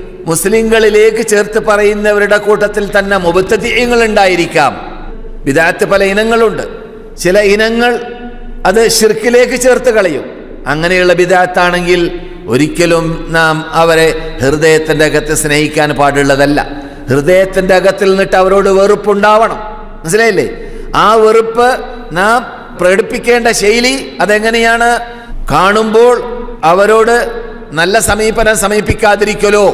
മുസ്ലിങ്ങളിലേക്ക് ചേർത്ത് പറയുന്നവരുടെ കൂട്ടത്തിൽ തന്നെ മുബത്തതിയങ്ങൾ ഉണ്ടായിരിക്കാം. വിദാത്ത് പല ഇനങ്ങളുണ്ട്. ചില ഇനങ്ങൾ അത് ഷിർക്കിലേക്ക് ചേർത്ത് കളയും. അങ്ങനെയുള്ള വിദാത്താണെങ്കിൽ ഒരിക്കലും നാം അവരെ ഹൃദയത്തിന്റെ അകത്ത് സ്നേഹിക്കാൻ പാടുള്ളതല്ല. ഹൃദയത്തിന്റെ അകത്തിൽ നിന്നിട്ട് അവരോട് വെറുപ്പുണ്ടാവണം. മനസ്സിലായില്ലേ? ആ വെറുപ്പ് നാം പ്രകടിപ്പിക്കേണ്ട ശൈലി അതെങ്ങനെയാണ്? കാണുമ്പോൾ അവരോട് നല്ല സമീപനം സമീപിക്കാതിരിക്കലോ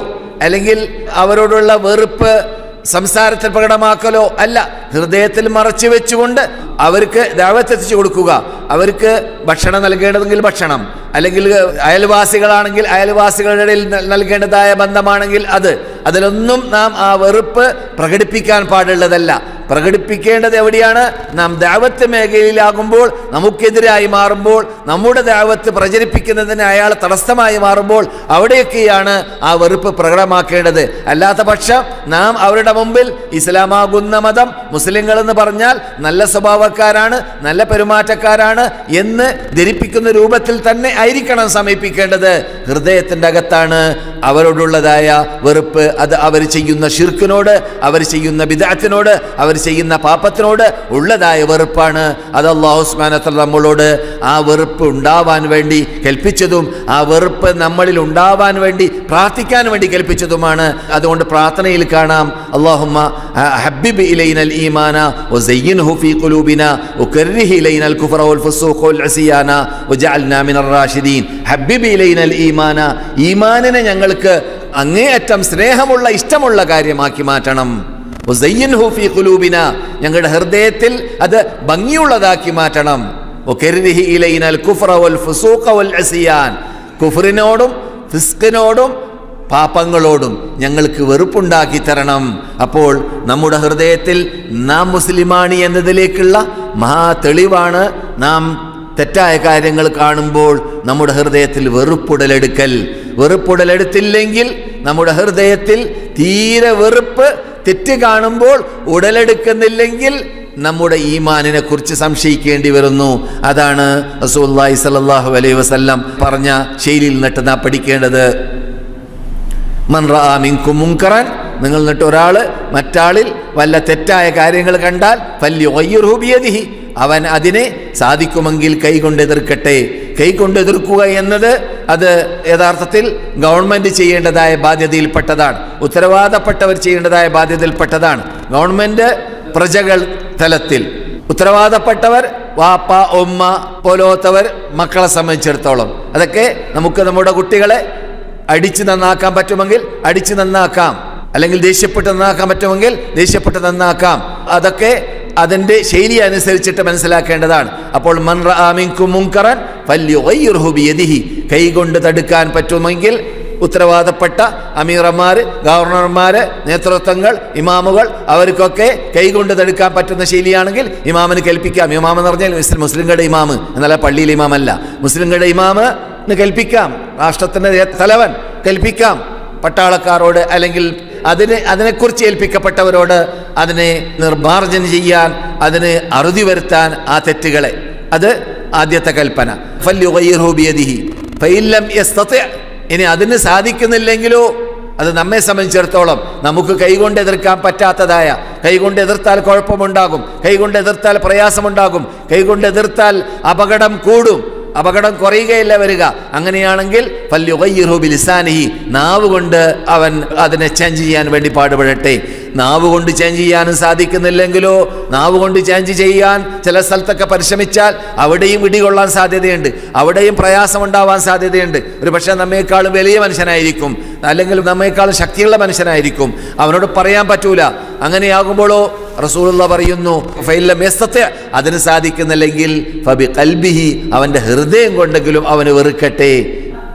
അല്ലെങ്കിൽ അവരോടുള്ള വെറുപ്പ് സംസാരത്തിൽ പ്രകടമാക്കലോ അല്ല. ഹൃദയത്തിൽ മറച്ചു വെച്ചുകൊണ്ട് അവർക്ക് ദാവത്തെത്തിച്ചു കൊടുക്കുക. അവർക്ക് ഭക്ഷണം നൽകേണ്ടതെങ്കിൽ ഭക്ഷണം അല്ലെങ്കിൽ അയൽവാസികളാണെങ്കിൽ അയൽവാസികളുടെ നൽകേണ്ടതായ ബന്ധമാണെങ്കിൽ അത്. അതിലൊന്നും നാം ആ വെറുപ്പ് പ്രകടിപ്പിക്കാൻ പാടുള്ളതല്ല. പ്രകടിപ്പിക്കേണ്ടത് എവിടെയാണ്? നാം ദാവത്ത് മേഖലയിലാകുമ്പോൾ നമുക്കെതിരായി മാറുമ്പോൾ നമ്മുടെ ദാവത്ത് പ്രചരിപ്പിക്കുന്നതിന് അയാൾ തടസ്സമായി മാറുമ്പോൾ അവിടെയൊക്കെയാണ് ആ വെറുപ്പ് പ്രകടമാക്കേണ്ടത്. അല്ലാത്ത പക്ഷം നാം അവരുടെ മുമ്പിൽ ഇസ്ലാമാകുന്ന മതം മുസ്ലിങ്ങൾ എന്ന് പറഞ്ഞാൽ നല്ല സ്വഭാവക്കാരാണ് നല്ല പെരുമാറ്റക്കാരാണ് എന്ന് ധരിപ്പിക്കുന്ന രൂപത്തിൽ തന്നെ ആയിരിക്കണം സമീപിക്കേണ്ടത്. ഹൃദയത്തിന്റെ അകത്താണ് അവരോടുള്ളതായ വെറുപ്പ്. അത് അവർ ചെയ്യുന്ന ഷിർക്കിനോട് അവർ ചെയ്യുന്ന വിദാത്തിനോട് അവർ ചെയ്യുന്ന പാപത്തിനോട് ഉള്ളതായ വെറുപ്പാണ്. അത് അള്ളാഹു ഉസ്മാനത്തൽ നമ്മളോട് ആ വെറുപ്പ് ഉണ്ടാവാൻ വേണ്ടി കൽപ്പിച്ചതും ആ വെറുപ്പ് നമ്മളിൽ ഉണ്ടാവാൻ വേണ്ടി പ്രാർത്ഥിക്കാൻ വേണ്ടി കൽപ്പിച്ചതുമാണ്. അതുകൊണ്ട് പ്രാർത്ഥനയിൽ കാണാം. അള്ളാഹുമ്മ ഹബ്ബിബ് ഇലൈനൽ ഈമാന വസയ്യിൻഹു ഫീ ഖുലൂബിന വകർരിഹ് ഇലൈനൽ കുഫറ വൽ ഫുസൂഖ വൽ അസിയാന വജഅൽനാ മിനർ റാഷിദീൻ. ഹബ്ബിബ് ഇലൈനൽ ഈമാന ഈമാനിനെ ഞങ്ങൾക്ക് അങ്ങേയറ്റം സ്നേഹമുള്ള ഇഷ്ടമുള്ള കാര്യമാക്കി മാറ്റണം. ഞങ്ങളുടെ ഹൃദയത്തിൽ അത് ഭംഗിയുള്ളതാക്കി മാറ്റണം. കുഫറിനോടും ഫിസ്കിനോടും പാപങ്ങളോടും ഞങ്ങൾക്ക് വെറുപ്പുണ്ടാക്കി തരണം. അപ്പോൾ നമ്മുടെ ഹൃദയത്തിൽ നാം മുസ്ലിമാണി എന്നതിലേക്കുള്ള മഹാ തെളിവാണ് നാം തെറ്റായ കാര്യങ്ങൾ കാണുമ്പോൾ നമ്മുടെ ഹൃദയത്തിൽ വെറുപ്പുടലെടുക്കൽ. വെറുപ്പുടലെടുത്തില്ലെങ്കിൽ നമ്മുടെ ഹൃദയത്തിൽ തീരെ വെറുപ്പ് തെറ്റ് കാണുമ്പോൾ ഉടലെടുക്കുന്നില്ലെങ്കിൽ നമ്മുടെ ഈമാനിനെ കുറിച്ച് സംശയിക്കേണ്ടി വരുന്നു. അതാണ് റസൂലുള്ളാഹി സ്വല്ലല്ലാഹു അലൈഹി വസല്ലം പറഞ്ഞ ശൈലിയിൽ നിന്നിട്ട് നാം പഠിക്കേണ്ടത്. മൻ റആ മിൻകും മുൻകറൻ നിങ്ങൾ നിന്നിട്ട് ഒരാൾ മറ്റാളിൽ വല്ല തെറ്റായ കാര്യങ്ങൾ കണ്ടാൽ വല്യ ബിയദിഹി അവൻ അതിനെ സാധിക്കുമെങ്കിൽ കൈകൊണ്ട് എതിർക്കട്ടെ. കൈകൊണ്ട് എതിർക്കുക എന്നത് അത് യഥാർത്ഥത്തിൽ ഗവൺമെന്റ് ചെയ്യേണ്ടതായ ബാധ്യതയിൽപ്പെട്ടതാണ്. ഉത്തരവാദപ്പെട്ടവർ ചെയ്യേണ്ടതായ ബാധ്യതയിൽപ്പെട്ടതാണ്. ഗവൺമെന്റ് പ്രജകൾ തലത്തിൽ. ഉത്തരവാദപ്പെട്ടവർ വാപ്പ ഉമ്മ പോലോത്തവർ മക്കളെ സംബന്ധിച്ചിടത്തോളം. അതൊക്കെ നമുക്ക് നമ്മുടെ കുട്ടികളെ അടിച്ച് നന്നാക്കാൻ പറ്റുമെങ്കിൽ അടിച്ച് നന്നാക്കാം. അല്ലെങ്കിൽ ദേഷ്യപ്പെട്ട് നന്നാക്കാൻ പറ്റുമെങ്കിൽ ദേഷ്യപ്പെട്ട് നന്നാക്കാം. അതൊക്കെ അതിന്റെ ശൈലി അനുസരിച്ചിട്ട് മനസ്സിലാക്കേണ്ടതാണ്. അപ്പോൾ മൻറ ആമിൻകു മുൻകറൻ ഫല്യുഗയ്യിർഹു ബിയദിഹി. കൈകൊണ്ട് തടുക്കാൻ പറ്റുമെങ്കിൽ ഉത്തരവാദപ്പെട്ട അമീറന്മാർ ഗവർണർമാർ നേതൃത്വങ്ങൾ ഇമാമുകൾ അവർക്കൊക്കെ കൈകൊണ്ട് തടുക്കാൻ പറ്റുന്ന ശൈലിയാണെങ്കിൽ ഇമാമിന് കൽപ്പിക്കാം ഇമാമെന്ന് പറഞ്ഞാൽ മുസ്ലിം മുസ്ലിങ്ങളുടെ ഇമാമ്. എന്നല്ല പള്ളിയിലെ ഇമാമല്ല. മുസ്ലിങ്ങളുടെ ഇമാമ് കൽപ്പിക്കാം രാഷ്ട്രത്തിന്റെ തലവൻ കൽപ്പിക്കാം പട്ടാളക്കാരോട് അല്ലെങ്കിൽ അതിനെ അതിനെക്കുറിച്ച് ഏൽപ്പിക്കപ്പെട്ടവരോട് അതിനെ നിർമാർജനം ചെയ്യാൻ അതിന് അറുതി വരുത്താൻ ആ തെറ്റുകളെ. അത് ആദ്യത്തെ കൽപ്പന. ഫല്യുഗയ്യിർഹു ഫൈല്ലം ഇനി അതിന് സാധിക്കുന്നില്ലെങ്കിലോ? അത് നമ്മെ സംബന്ധിച്ചിടത്തോളം നമുക്ക് കൈകൊണ്ട് എതിർക്കാൻ പറ്റാത്തതായ കൈകൊണ്ട് എതിർത്താൽ കുഴപ്പമുണ്ടാകും കൈകൊണ്ട് എതിർത്താൽ പ്രയാസമുണ്ടാകും കൈകൊണ്ട് എതിർത്താൽ അപകടം കൂടും. അപകടം കുറയുകയല്ല വരിക. അങ്ങനെയാണെങ്കിൽ ലിസാനിഹി നാവ് കൊണ്ട് അവൻ അതിനെ ചേഞ്ച് ചെയ്യാൻ വേണ്ടി പാടുപെടട്ടെ. നാവ് കൊണ്ട് ചേഞ്ച് ചെയ്യാനും സാധിക്കുന്നില്ലെങ്കിലോ? നാവ് കൊണ്ട് ചേഞ്ച് ചെയ്യാൻ ചില സ്ഥലത്തൊക്കെ പരിശ്രമിച്ചാൽ അവിടെയും ഇടികൊള്ളാൻ സാധ്യതയുണ്ട്. അവിടെയും പ്രയാസമുണ്ടാവാൻ സാധ്യതയുണ്ട്. ഒരു പക്ഷേ നമ്മേക്കാളും വലിയ മനുഷ്യനായിരിക്കും. അല്ലെങ്കിൽ നമ്മേക്കാളും ശക്തിയുള്ള മനുഷ്യനായിരിക്കും. അവനോട് പറയാൻ പറ്റൂല. അങ്ങനെയാകുമ്പോഴോ റസൂലുള്ള പറയുന്നു അതിന് സാധിക്കുന്നില്ലെങ്കിൽ ഫബി കൽബിഹി അവന്റെ ഹൃദയം കൊണ്ടെങ്കിലും അവന് വെറുക്കട്ടെ.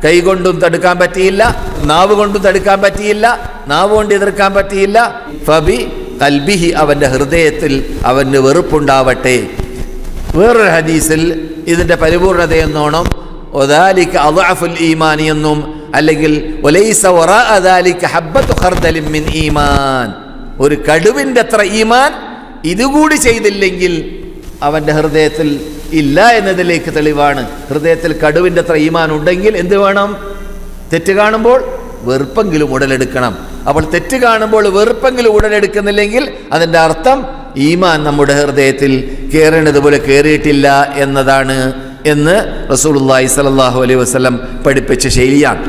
കൈ കൊണ്ടും തടുക്കാൻ പറ്റിയില്ല നാവ് കൊണ്ടും തടുക്കാൻ പറ്റിയില്ല നാവ് കൊണ്ട് എതിർക്കാൻ പറ്റിയില്ല. ഫബി കൽബിഹി അവന്റെ ഹൃദയത്തിൽ അവന് വെറുപ്പുണ്ടാവട്ടെ. വേറൊരു ഹദീസിൽ ഇതിന്റെ പരിപൂർണതയെന്നോണം ഒതാലിക്ക് അവാഫുൽ ഈമാനി എന്നും അല്ലെങ്കിൽ ഒലൈസ ഒറ അതാലിക്ക് ഹബ്ബത്ത് ഖർദലിൻ മിൻ ഈമാൻ ഒരു കടുവിന്റെ അത്ര ഈമാൻ ഇതുകൂടി ചെയ്തില്ലെങ്കിൽ അവന്റെ ഹൃദയത്തിൽ ഇല്ല എന്നതിലേക്ക് തെളിവാണ്. ഹൃദയത്തിൽ കടുവിന്റെ അത്ര ഈമാൻ ഉണ്ടെങ്കിൽ എന്ത് വേണം? തെറ്റ് കാണുമ്പോൾ വെറുപ്പെങ്കിലും ഉടലെടുക്കണം. അപ്പോൾ തെറ്റ് കാണുമ്പോൾ വെറുപ്പെങ്കിലും ഉടലെടുക്കുന്നില്ലെങ്കിൽ അതിന്റെ അർത്ഥം ഈമാൻ നമ്മുടെ ഹൃദയത്തിൽ കയറേണ്ടതുപോലെ കയറിയിട്ടില്ല എന്നതാണ് എന്ന് റസൂലുള്ളാഹി സ്വല്ലല്ലാഹു അലൈഹി വസല്ലം പഠിപ്പിച്ച ശൈലിയാണ്.